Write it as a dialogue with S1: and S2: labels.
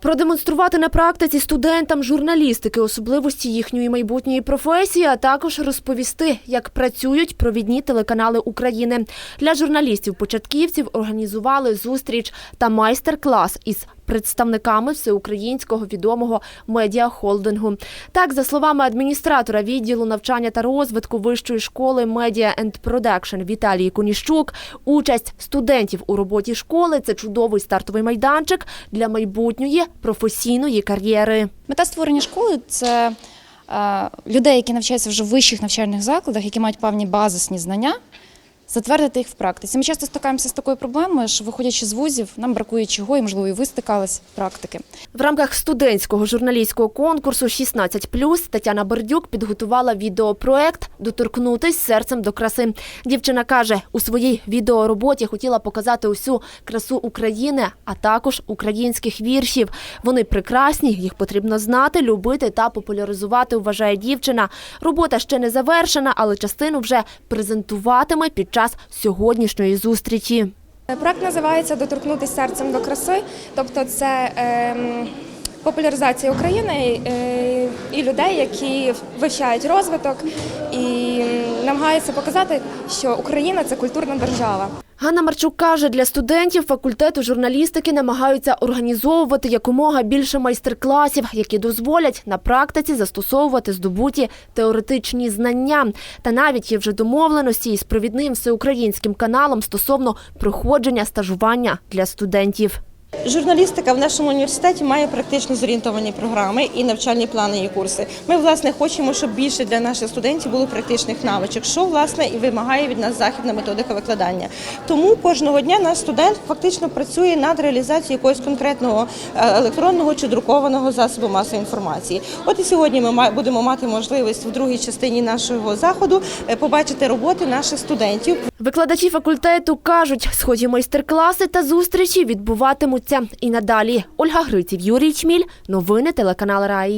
S1: Продемонструвати на практиці студентам журналістики особливості їхньої майбутньої професії, а також розповісти, як працюють провідні телеканали України. Для журналістів-початківців організували зустріч та майстер-клас із представниками всеукраїнського відомого медіахолдингу. Так, за словами адміністратора відділу навчання та розвитку вищої школи Media and Production Віталії Коніщук, участь студентів у роботі школи це чудовий стартовий майданчик для майбутньої професійної кар'єри.
S2: Мета створення школи це е, людей, які навчаються вже в вищих навчальних закладах, які мають певні базисні знання, затвердити їх в практиці. Ми часто стикаємося з такою проблемою, що виходячи з вузів, нам бракує чого, і можливо, і ви стикались практики.
S1: В рамках студентського журналістського конкурсу «16+» Тетяна Бердюк підготувала відеопроект «Доторкнутись серцем до краси». Дівчина каже, у своїй відеороботі хотіла показати усю красу України, а також українських віршів. Вони прекрасні, їх потрібно знати, любити та популяризувати, вважає дівчина. Робота ще не завершена, але частину вже презентуватиме під час сьогоднішньої зустрічі.
S3: Проект називається Доторкнутися серцем до краси, тобто це ем, популяризація України е, і людей, які вивчають розвиток і м, намагаються показати, що Україна це культурна держава.
S1: Ганна Марчук каже, для студентів факультету журналістики намагаються організовувати якомога більше майстер-класів, які дозволять на практиці застосовувати здобуті теоретичні знання. Та навіть є вже домовленості із провідним всеукраїнським каналом стосовно проходження стажування для студентів.
S4: Журналістика в нашому університеті має практично зорієнтовані програми і навчальні плани і курси. Ми власне хочемо, щоб більше для наших студентів було практичних навичок, що власне і вимагає від нас західна методика викладання. Тому кожного дня наш студент фактично працює над реалізацією якогось конкретного е, електронного чи друкованого засобу масової інформації. От і сьогодні ми будемо мати можливість в другій частині нашого заходу е, побачити роботи наших студентів.
S1: Викладачі факультету кажуть, схожі майстер-класи та зустрічі відбуватимуться і надалі. Ольга Гриців, Юрій Чміль. Новини телеканал Раї.